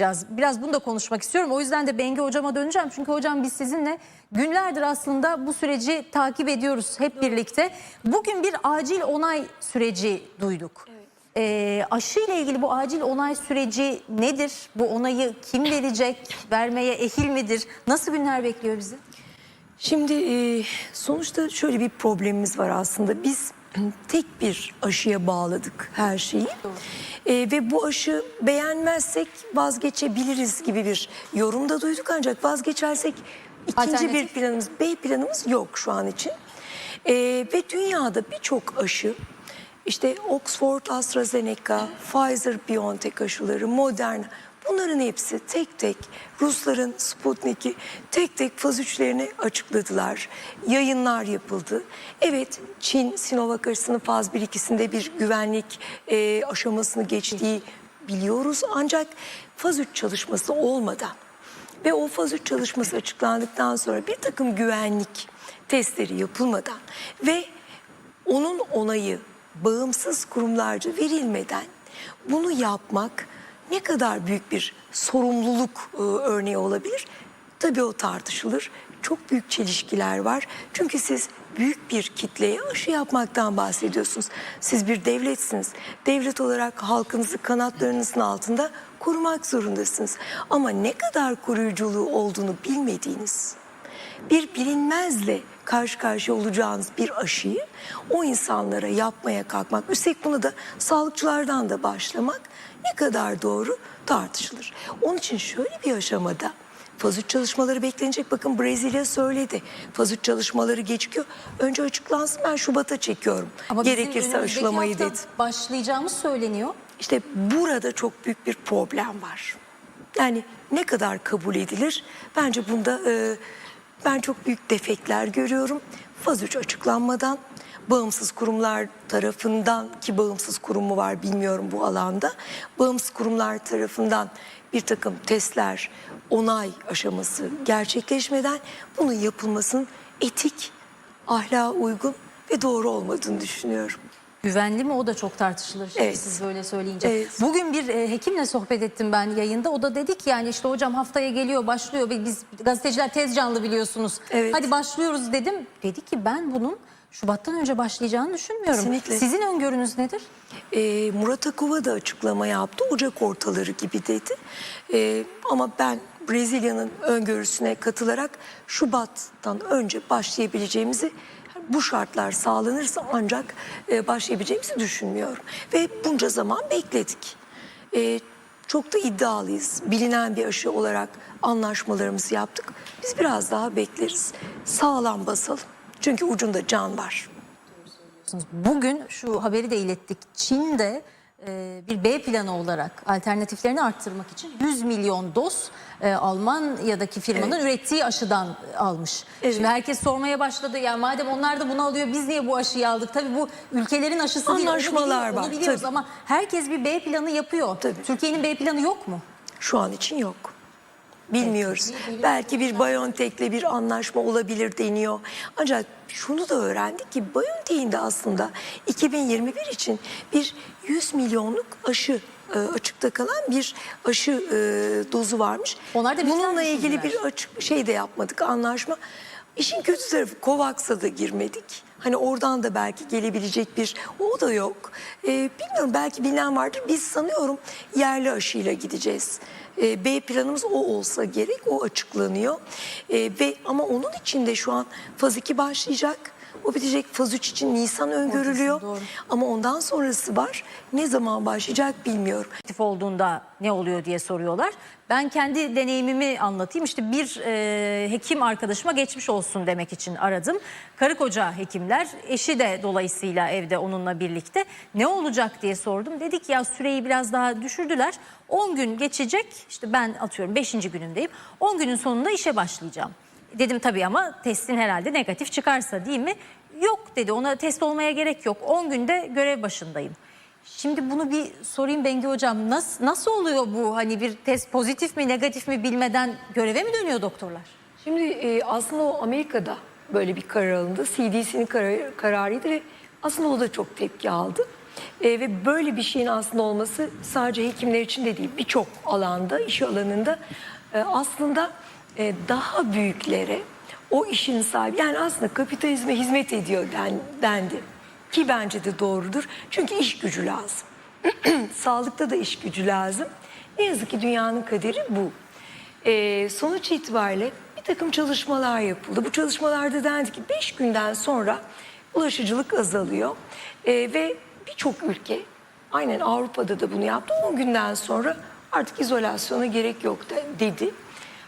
Biraz, biraz bunu da konuşmak istiyorum. O yüzden de Bengi hocama döneceğim. Çünkü hocam biz sizinle günlerdir aslında bu süreci takip ediyoruz hep birlikte. Bugün bir acil onay süreci duyduk. Ee, aşı ile ilgili bu acil onay süreci nedir? Bu onayı kim verecek? Vermeye ehil midir? Nasıl günler bekliyor bizi? Şimdi e, sonuçta şöyle bir problemimiz var aslında. Biz tek bir aşıya bağladık her şeyi. E, ve bu aşı beğenmezsek vazgeçebiliriz gibi bir yorum da duyduk. Ancak vazgeçersek ikinci bir Alternatif? planımız, B planımız yok şu an için. E, ve dünyada birçok aşı işte Oxford, AstraZeneca, Pfizer, BioNTech aşıları, Moderna bunların hepsi tek tek Rusların Sputnik'i tek tek faz 3'lerini açıkladılar. Yayınlar yapıldı. Evet Çin Sinovac aşısının faz 1-2'sinde bir güvenlik e, aşamasını geçtiği biliyoruz. Ancak faz 3 çalışması olmadan ve o faz 3 çalışması açıklandıktan sonra bir takım güvenlik testleri yapılmadan ve onun onayı bağımsız kurumlarca verilmeden bunu yapmak ne kadar büyük bir sorumluluk e, örneği olabilir? Tabii o tartışılır. Çok büyük çelişkiler var. Çünkü siz büyük bir kitleye aşı yapmaktan bahsediyorsunuz. Siz bir devletsiniz. Devlet olarak halkınızı kanatlarınızın altında korumak zorundasınız. Ama ne kadar koruyuculuğu olduğunu bilmediğiniz bir bilinmezle karşı karşıya olacağınız bir aşıyı o insanlara yapmaya kalkmak, üstelik bunu da sağlıkçılardan da başlamak ne kadar doğru tartışılır. Onun için şöyle bir aşamada faz 3 çalışmaları beklenecek. Bakın Brezilya söyledi. Faz 3 çalışmaları gecikiyor. Önce açıklansın ben Şubat'a çekiyorum. bizim Gerekirse aşılamayı dedi. Başlayacağımız söyleniyor. İşte burada çok büyük bir problem var. Yani ne kadar kabul edilir? Bence bunda e, ben çok büyük defekler görüyorum. Faz 3 açıklanmadan bağımsız kurumlar tarafından ki bağımsız kurumu var bilmiyorum bu alanda. Bağımsız kurumlar tarafından bir takım testler, onay aşaması gerçekleşmeden bunun yapılmasının etik, ahlaka uygun ve doğru olmadığını düşünüyorum. Güvenli mi o da çok tartışılır şimdi Evet. siz böyle söyleyince. Evet. Bugün bir e, hekimle sohbet ettim ben yayında. O da dedi ki yani işte hocam haftaya geliyor başlıyor. Biz gazeteciler tez canlı biliyorsunuz. Evet. Hadi başlıyoruz dedim. Dedi ki ben bunun Şubat'tan önce başlayacağını düşünmüyorum. Kesinlikle. Sizin öngörünüz nedir? E, Murat Akova da açıklama yaptı. Ocak ortaları gibi dedi. E, ama ben Brezilya'nın öngörüsüne katılarak Şubat'tan önce başlayabileceğimizi bu şartlar sağlanırsa ancak e, başlayabileceğimizi düşünmüyorum. Ve bunca zaman bekledik. E, çok da iddialıyız. Bilinen bir aşı olarak anlaşmalarımızı yaptık. Biz biraz daha bekleriz. Sağlam basalım. Çünkü ucunda can var. Bugün şu haberi de ilettik. Çin'de bir B planı olarak alternatiflerini arttırmak için 100 milyon doz e, Almanya'daki firmanın ürettiği aşıdan almış. Evet. Şimdi herkes sormaya başladı. Ya madem onlar da bunu alıyor biz niye bu aşıyı aldık? Tabii bu ülkelerin aşısı değil. onu Anlaşmalar var, Onu biliyoruz tabii. ama herkes bir B planı yapıyor. Türkiye'nin B planı yok mu? Şu an için yok. Bilmiyoruz. Belki bir BioNTech'le bir anlaşma olabilir deniyor. Ancak şunu da öğrendik ki BioNTech'in de aslında 2021 için bir 100 milyonluk aşı e, açıkta kalan bir aşı e, dozu varmış. Onlar da Bununla ilgili bir açık şey de yapmadık anlaşma. İşin kötü tarafı COVAX'a da girmedik. Hani oradan da belki gelebilecek bir o da yok. Ee, bilmiyorum belki bilen vardır. Biz sanıyorum yerli aşıyla gideceğiz. Ee, B planımız o olsa gerek. O açıklanıyor. Ee, ve ama onun için de şu an faz 2 başlayacak. O bitecek faz 3 için Nisan öngörülüyor. doğru. Ama ondan sonrası var. Ne zaman başlayacak bilmiyorum. aktif olduğunda ne oluyor diye soruyorlar. Ben kendi deneyimimi anlatayım. İşte bir e, hekim arkadaşıma geçmiş olsun demek için aradım. Karı koca hekimler, eşi de dolayısıyla evde onunla birlikte. Ne olacak diye sordum. Dedik ya süreyi biraz daha düşürdüler. 10 gün geçecek. İşte ben atıyorum 5. günündeyim. 10 günün sonunda işe başlayacağım. Dedim tabii ama testin herhalde negatif çıkarsa değil mi? Yok dedi ona test olmaya gerek yok. 10 günde görev başındayım. Şimdi bunu bir sorayım Bengi Hocam. Nasıl, nasıl oluyor bu? Hani bir test pozitif mi negatif mi bilmeden göreve mi dönüyor doktorlar? Şimdi e, aslında o Amerika'da böyle bir karar alındı. CDC'nin karar, kararıydı ve aslında o da çok tepki aldı. E, ve böyle bir şeyin aslında olması sadece hekimler için de değil birçok alanda, iş alanında e, aslında e, daha büyüklere o işin sahibi yani aslında kapitalizme hizmet ediyor den, dendi. Ki bence de doğrudur. Çünkü iş gücü lazım. Sağlıkta da iş gücü lazım. Ne yazık ki dünyanın kaderi bu. Ee, sonuç itibariyle bir takım çalışmalar yapıldı. Bu çalışmalarda dendi ki 5 günden sonra ulaşıcılık azalıyor. Ee, ve birçok ülke aynen Avrupa'da da bunu yaptı. 10 günden sonra artık izolasyona gerek yok de- dedi.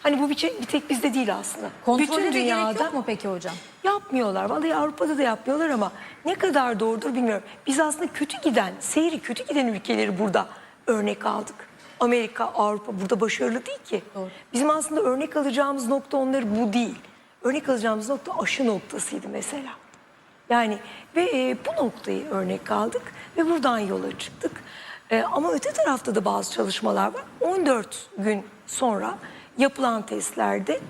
Hani bu bir, şey- bir tek bizde değil aslında. Kontrole de gerek yok mu peki hocam? Yapmıyorlar. Vallahi Avrupa'da da yapmıyorlar ama ne kadar doğrudur bilmiyorum. Biz aslında kötü giden, seyri kötü giden ülkeleri burada örnek aldık. Amerika, Avrupa burada başarılı değil ki. Doğru. Bizim aslında örnek alacağımız nokta onları bu değil. Örnek alacağımız nokta aşı noktasıydı mesela. Yani ve e, bu noktayı örnek aldık ve buradan yola çıktık. E, ama öte tarafta da bazı çalışmalar var. 14 gün sonra yapılan testlerde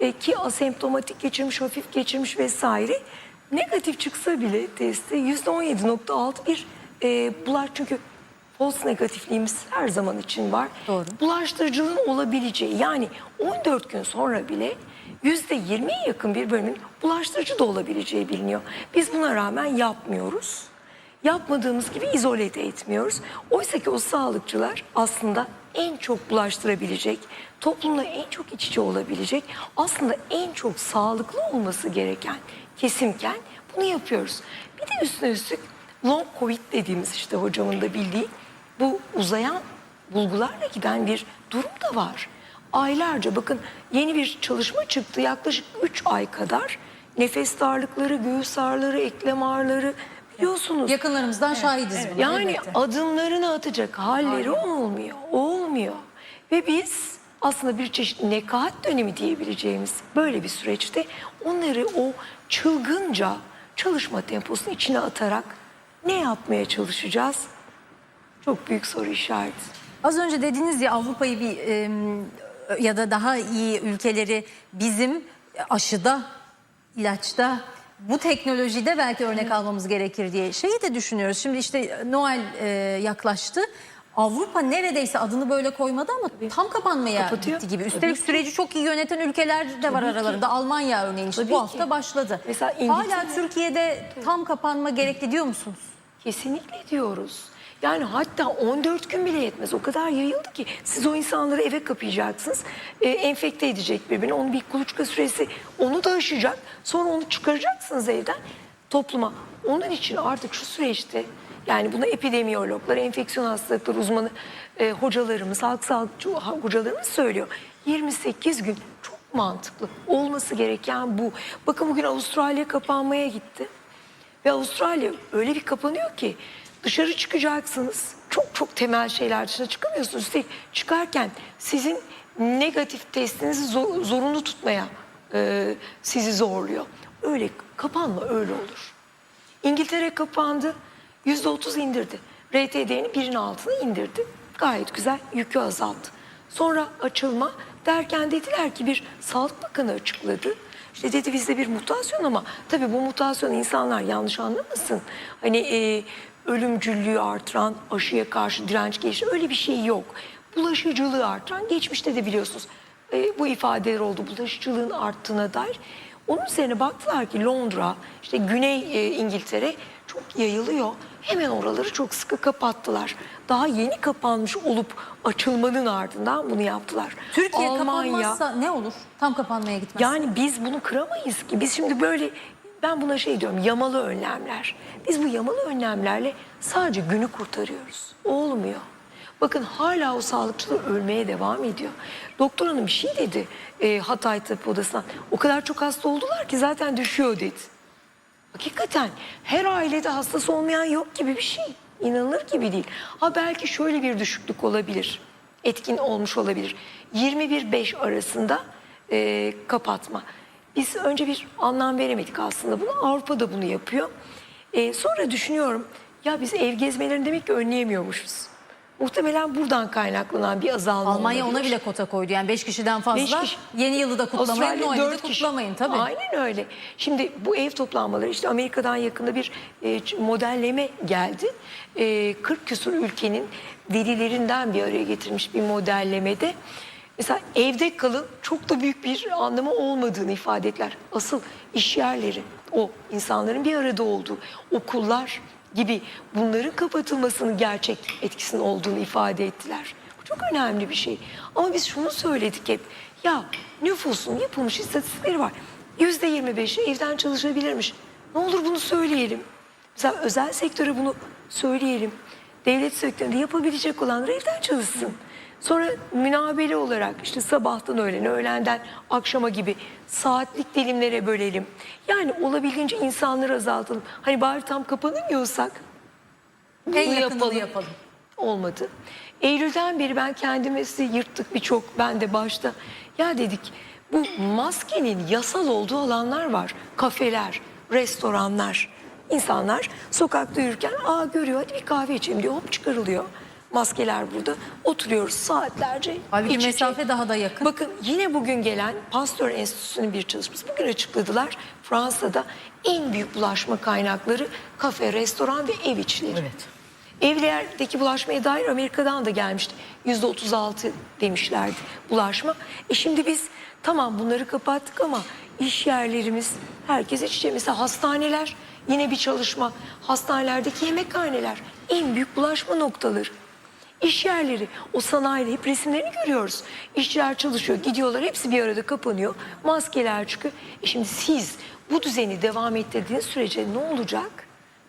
e, ki asemptomatik geçirmiş, hafif geçirmiş vesaire negatif çıksa bile testte %17.6 bir e, bulaş çünkü false negatifliğimiz her zaman için var. Doğru. Bulaştırıcılığın olabileceği yani 14 gün sonra bile %20'ye yakın bir bölümün bulaştırıcı da olabileceği biliniyor. Biz buna rağmen yapmıyoruz. Yapmadığımız gibi izole de etmiyoruz. Oysa ki o sağlıkçılar aslında en çok bulaştırabilecek, toplumla en çok iç içe olabilecek, aslında en çok sağlıklı olması gereken kesimken bunu yapıyoruz. Bir de üstüne üstlük long covid dediğimiz işte hocamın da bildiği bu uzayan bulgularla giden bir durum da var. Aylarca bakın yeni bir çalışma çıktı yaklaşık 3 ay kadar nefes darlıkları, göğüs ağrıları, eklem ağrıları biliyorsunuz. Yakınlarımızdan şahidiz buna. Yani elbette. adımlarını atacak halleri olmuyor, olmuyor. Ve biz aslında bir çeşit nekaat dönemi diyebileceğimiz böyle bir süreçte onları o çılgınca çalışma temposunun içine atarak ne yapmaya çalışacağız? Çok büyük soru işareti. Az önce dediniz ya Avrupa'yı bir ya da daha iyi ülkeleri bizim aşıda, ilaçta bu teknolojide belki örnek almamız gerekir diye şeyi de düşünüyoruz. Şimdi işte Noel e, yaklaştı. Avrupa neredeyse adını böyle koymadı ama tam kapanmaya Kapatıyor. gitti gibi. Tabii Üstelik ki. süreci çok iyi yöneten ülkeler de var Tabii ki. aralarında. Almanya örneğin işte Tabii bu ki. hafta başladı. Mesela Hala İngiltere- Türkiye'de tam kapanma gerekli diyor musunuz? Kesinlikle diyoruz. Yani hatta 14 gün bile yetmez. O kadar yayıldı ki siz o insanları eve kapayacaksınız. e, enfekte edecek birbirini. Onun bir kuluçka süresi onu da aşacak. Sonra onu çıkaracaksınız evden topluma. Onun için artık şu süreçte yani buna epidemiyologlar, enfeksiyon hastalıkları uzmanı e, hocalarımız, halk sağlıkçı hocalarımız söylüyor. 28 gün çok mantıklı. Olması gereken bu. Bakın bugün Avustralya kapanmaya gitti. Ve Avustralya öyle bir kapanıyor ki dışarı çıkacaksınız. Çok çok temel şeyler dışına çıkamıyorsunuz. Üstelik çıkarken sizin negatif testinizi zor- zorunlu tutmaya e, sizi zorluyor. Öyle kapanma öyle olur. İngiltere kapandı. Yüzde otuz indirdi. RTD'nin birinin altına indirdi. Gayet güzel yükü azalttı. Sonra açılma derken dediler ki bir Sağlık Bakanı açıkladı. İşte dedi bizde bir mutasyon ama tabii bu mutasyon insanlar yanlış anlamasın. Hani e, ölümcüllüğü artıran, aşıya karşı direnç geliştiren öyle bir şey yok. Bulaşıcılığı artıran, geçmişte de biliyorsunuz e, bu ifadeler oldu. Bulaşıcılığın arttığına dair. Onun üzerine baktılar ki Londra, işte Güney e, İngiltere çok yayılıyor. Hemen oraları çok sıkı kapattılar. Daha yeni kapanmış olup açılmanın ardından bunu yaptılar. Türkiye Almanya, kapanmazsa ne olur? Tam kapanmaya gitmez. yani biz bunu kıramayız ki. Biz şimdi böyle ben buna şey diyorum yamalı önlemler. Biz bu yamalı önlemlerle sadece günü kurtarıyoruz. Olmuyor. Bakın hala o sağlıkçılar ölmeye devam ediyor. Doktor hanım bir şey dedi e, Hatay Tıp Odası'ndan. O kadar çok hasta oldular ki zaten düşüyor dedi. Hakikaten her ailede hastası olmayan yok gibi bir şey. İnanılır gibi değil. Ha belki şöyle bir düşüklük olabilir. Etkin olmuş olabilir. 21-5 arasında e, kapatma. Biz önce bir anlam veremedik aslında buna. Avrupa da bunu yapıyor. E, sonra düşünüyorum ya biz ev gezmelerini demek ki önleyemiyormuşuz. Muhtemelen buradan kaynaklanan bir azalma Almanya olabilir. ona bile kota koydu. Yani 5 kişiden fazla Beş kişi. yeni yılı da kutlamayın, Avustralya Noel'i de dört kişi. kutlamayın tabii. Aynen öyle. Şimdi bu ev toplanmaları işte Amerika'dan yakında bir e, modelleme geldi. E, 40 küsur ülkenin verilerinden bir araya getirmiş bir modellemede. Mesela evde kalın çok da büyük bir anlamı olmadığını ifade ettiler. Asıl iş yerleri, o insanların bir arada olduğu, okullar gibi bunların kapatılmasının gerçek etkisinin olduğunu ifade ettiler. Bu çok önemli bir şey. Ama biz şunu söyledik hep. Ya nüfusun yapılmış istatistikleri var. Yüzde 25'i evden çalışabilirmiş. Ne olur bunu söyleyelim. Mesela özel sektöre bunu söyleyelim. Devlet sektöründe yapabilecek olanlar evden çalışsın. Sonra münabele olarak işte sabahtan öğlene, öğlenden akşama gibi saatlik dilimlere bölelim. Yani olabildiğince insanları azaltalım. Hani bari tam kapanamıyorsak bunu En yakınını yapalım. Olmadı. Eylül'den beri ben kendimizi yırttık birçok ben de başta. Ya dedik bu maskenin yasal olduğu alanlar var. Kafeler, restoranlar. İnsanlar sokakta yürürken aa görüyor hadi bir kahve içelim diyor hop çıkarılıyor. Maskeler burada oturuyoruz saatlerce. Halbuki iç içe. mesafe daha da yakın. Bakın yine bugün gelen Pasteur Enstitüsü'nün bir çalışması. Bugün açıkladılar Fransa'da en büyük bulaşma kaynakları kafe, restoran ve ev içleri. Evet. Evlerdeki bulaşmaya dair Amerika'dan da gelmişti. Yüzde 36 demişlerdi bulaşma. E şimdi biz tamam bunları kapattık ama iş yerlerimiz herkes iç içe. Mesela hastaneler yine bir çalışma. Hastanelerdeki yemekhaneler en büyük bulaşma noktaları. İş yerleri, o sanayide hep resimlerini görüyoruz. İşçiler çalışıyor, gidiyorlar, hepsi bir arada kapanıyor. Maskeler çıkıyor. E şimdi siz bu düzeni devam ettirdiğiniz sürece ne olacak?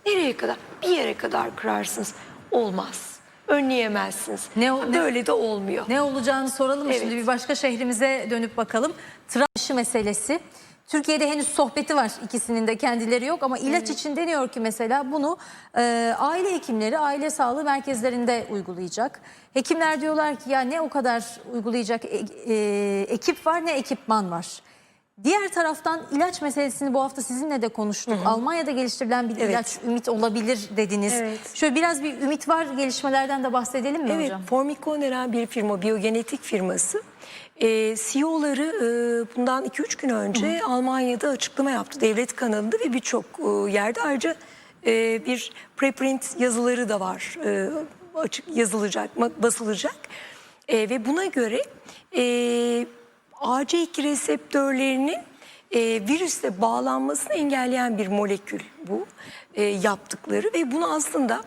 Nereye kadar? Bir yere kadar kırarsınız. Olmaz. Önleyemezsiniz. Ne o- ne- Böyle de olmuyor. Ne olacağını soralım? Evet. Şimdi bir başka şehrimize dönüp bakalım. Tıraşı meselesi. Türkiye'de henüz sohbeti var ikisinin de kendileri yok ama ilaç için deniyor ki mesela bunu e, aile hekimleri aile sağlığı merkezlerinde uygulayacak. Hekimler diyorlar ki ya ne o kadar uygulayacak e- e, ekip var ne ekipman var. Diğer taraftan ilaç meselesini bu hafta sizinle de konuştuk. Almanya'da geliştirilen bir Evet. ilaç ümit olabilir dediniz. Evet. Şöyle biraz bir ümit var gelişmelerden de bahsedelim mi Evet, hocam? Formicon denen bir firma, biyogenetik firması. E, CEO'ları e, bundan 2-3 gün önce Almanya'da açıklama yaptı. Devlet kanalında ve birçok e, yerde ayrıca e, bir preprint yazıları da var. E, açık yazılacak, basılacak. E, ve buna göre e, AC2 reseptörlerinin e, virüsle bağlanmasını engelleyen bir molekül bu e, yaptıkları ve bunu aslında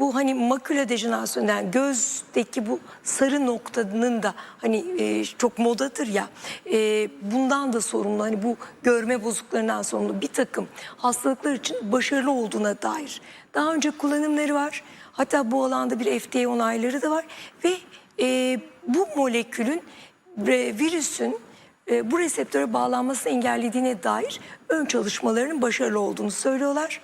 bu hani makula dejenerasyonundan gözdeki bu sarı noktanın da hani e, çok modadır ya e, bundan da sorumlu hani bu görme bozukluklarından sorumlu bir takım hastalıklar için başarılı olduğuna dair daha önce kullanımları var hatta bu alanda bir FDA onayları da var ve e, bu molekülün virüsün e, bu reseptöre bağlanmasını engellediğine dair ön çalışmalarının başarılı olduğunu söylüyorlar.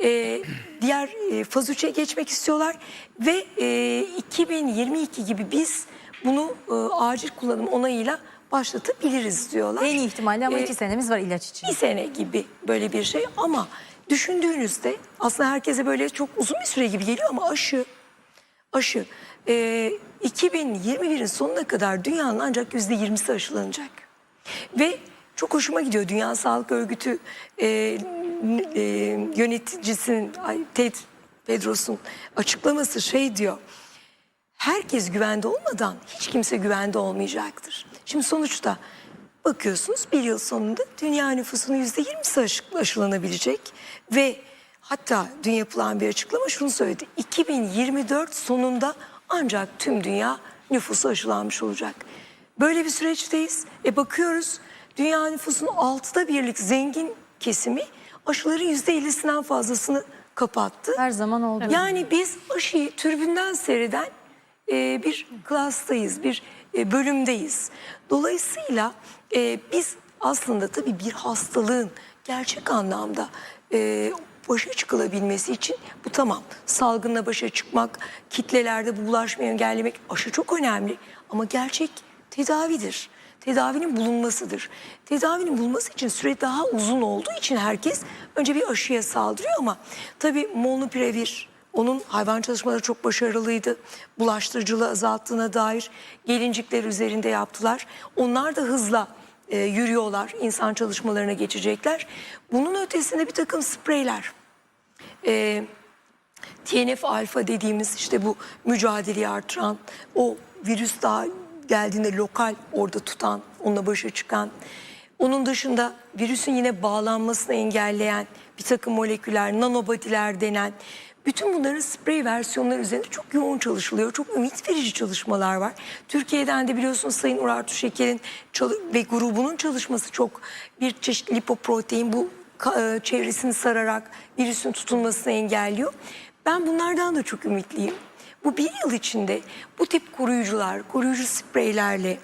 E, diğer e, faz 3'e geçmek istiyorlar ve e, 2022 gibi biz bunu e, acil kullanım onayıyla başlatabiliriz diyorlar. En iyi ihtimalle ama E, iki senemiz var ilaç için. bir sene gibi böyle bir şey ama düşündüğünüzde aslında herkese böyle çok uzun bir süre gibi geliyor ama aşı aşı e, 2021'in sonuna kadar dünyanın ancak yüzde 20'si aşılanacak. Ve çok hoşuma gidiyor Dünya Sağlık Örgütü e, yöneticisinin Ted Pedros'un açıklaması şey diyor. Herkes güvende olmadan hiç kimse güvende olmayacaktır. Şimdi sonuçta bakıyorsunuz bir yıl sonunda dünya nüfusunun yüzde yirmisi aşı- aşılanabilecek ve hatta dün yapılan bir açıklama şunu söyledi. 2024 sonunda ancak tüm dünya nüfusu aşılanmış olacak. Böyle bir süreçteyiz. E bakıyoruz dünya nüfusunun altıda birlik zengin kesimi aşıların yüzde ellisinden fazlasını kapattı. Her zaman oldu. Yani biz aşıyı türbünden seyreden e, bir klastayız, bir e, bölümdeyiz. Dolayısıyla e, biz aslında tabii bir hastalığın gerçek anlamda e, başa çıkılabilmesi için bu tamam. Salgınla başa çıkmak, kitlelerde bu bulaşmayı engellemek aşı çok önemli. Ama gerçek tedavidir. Tedavinin bulunmasıdır. Tedavinin bulunması için süre daha uzun olduğu için herkes önce bir aşıya saldırıyor ama tabii molnupiravir Onun hayvan çalışmaları çok başarılıydı. Bulaştırıcılığı azalttığına dair gelincikler üzerinde yaptılar. Onlar da hızla e, yürüyorlar. insan çalışmalarına geçecekler. Bunun ötesinde bir takım spreyler. E, TNF alfa dediğimiz işte bu mücadeleyi artıran, o virüs daha geldiğinde lokal orada tutan, onunla başa çıkan. Onun dışında virüsün yine bağlanmasını engelleyen bir takım moleküler, nanobodiler denen bütün bunların sprey versiyonları üzerinde çok yoğun çalışılıyor. Çok ümit verici çalışmalar var. Türkiye'den de biliyorsunuz Sayın Urartu Şeker'in ve grubunun çalışması çok bir çeşit lipoprotein bu e, çevresini sararak virüsün tutulmasını engelliyor. Ben bunlardan da çok ümitliyim. Bu bir yıl içinde bu tip koruyucular, koruyucu spreylerle,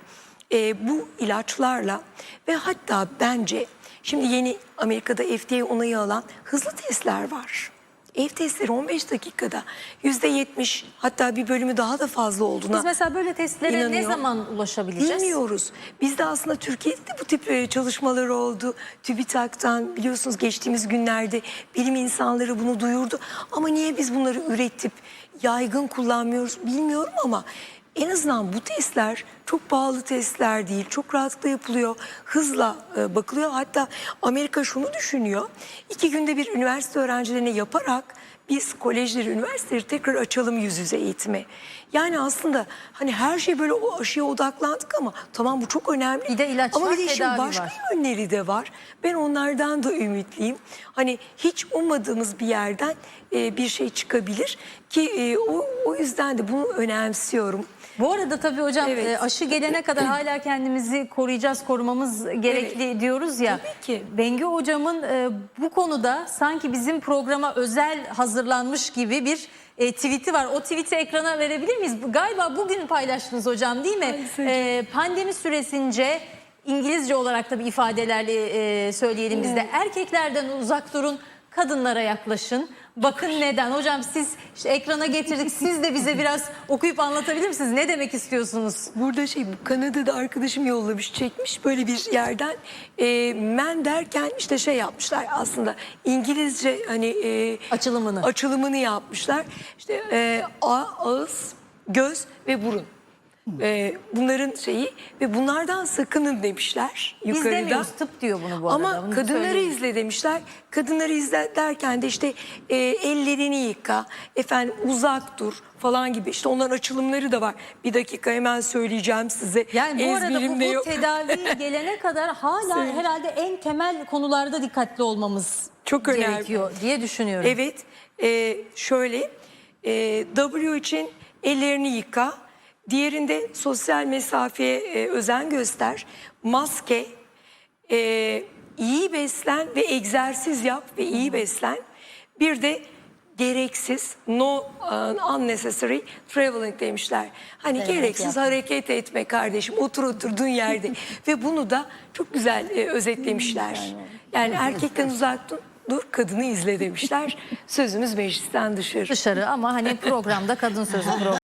e, bu ilaçlarla ve hatta bence şimdi yeni Amerika'da FDA onayı alan hızlı testler var. Ev testleri 15 dakikada %70 hatta bir bölümü daha da fazla olduğuna Biz mesela böyle testlere ne İnanıyor. zaman ulaşabileceğiz? Bilmiyoruz. Bizde aslında Türkiye'de de bu tip e, çalışmalar oldu. TÜBİTAK'tan biliyorsunuz geçtiğimiz günlerde bilim insanları bunu duyurdu. Ama niye biz bunları üretip yaygın kullanmıyoruz bilmiyorum ama en azından bu testler çok pahalı testler değil. Çok rahatlıkla yapılıyor. Hızla e, bakılıyor. Hatta Amerika şunu düşünüyor. İki günde bir üniversite öğrencilerine yaparak biz kolejleri, üniversiteleri tekrar açalım yüz yüze eğitime. Yani aslında hani her şey böyle o aşıya odaklandık ama tamam bu çok önemli. Bir de ilaç ama var, bir de işin tedavi başka var. yönleri de var. Ben onlardan da ümitliyim. Hani hiç ummadığımız bir yerden e, bir şey çıkabilir ki e, o, o yüzden de bunu önemsiyorum. Bu arada tabii hocam Evet. e, aşı gelene kadar hala kendimizi koruyacağız, korumamız gerekli diyoruz ya. Tabii ki. Bengü hocamın e, bu konuda sanki bizim programa özel hazırlanmış gibi bir e, tweet'i var. O tweet'i ekrana verebilir miyiz? Galiba bugün paylaştınız hocam değil mi? E, pandemi süresince İngilizce olarak da bir ifadelerle e, söyleyelim biz de. Erkeklerden uzak durun, kadınlara yaklaşın. Bakın neden? Hocam siz işte ekrana getirdik. Siz de bize biraz okuyup anlatabilir misiniz? Ne demek istiyorsunuz? Burada şey Kanada'da arkadaşım yollamış çekmiş böyle bir yerden e, men derken işte şey yapmışlar aslında İngilizce hani e, Açılımını. açılımını yapmışlar. İşte e, a- ağız, göz ve burun. E, bunların şeyi ve bunlardan sakının demişler Biz yukarıda. demiyoruz. Tıp diyor bunu bu arada. Ama Bunu kadınları söyleyelim. izle demişler. Kadınları izle derken de işte e, ellerini yıka, efendim uzak dur falan gibi. İşte onların açılımları da var. Bir dakika hemen söyleyeceğim size. Yani bu arada bu, bu yok. tedavi gelene kadar hala Söyle. herhalde en temel konularda dikkatli olmamız Çok önemli. gerekiyor diye düşünüyorum. Evet, e, şöyle e, W için ellerini yıka, diğerinde sosyal mesafeye e, özen göster, maske, e, iyi beslen ve egzersiz yap ve iyi beslen. Bir de gereksiz, no uh, unnecessary traveling demişler. Hani Evet, gereksiz yapma. hareket etme kardeşim, otur oturduğun yerde. ve bunu da çok güzel e, özetlemişler. Yani erkekten uzak dur, dur kadını izle demişler. Sözümüz meclisten dışarı. Dışarı ama hani programda kadın sözü program.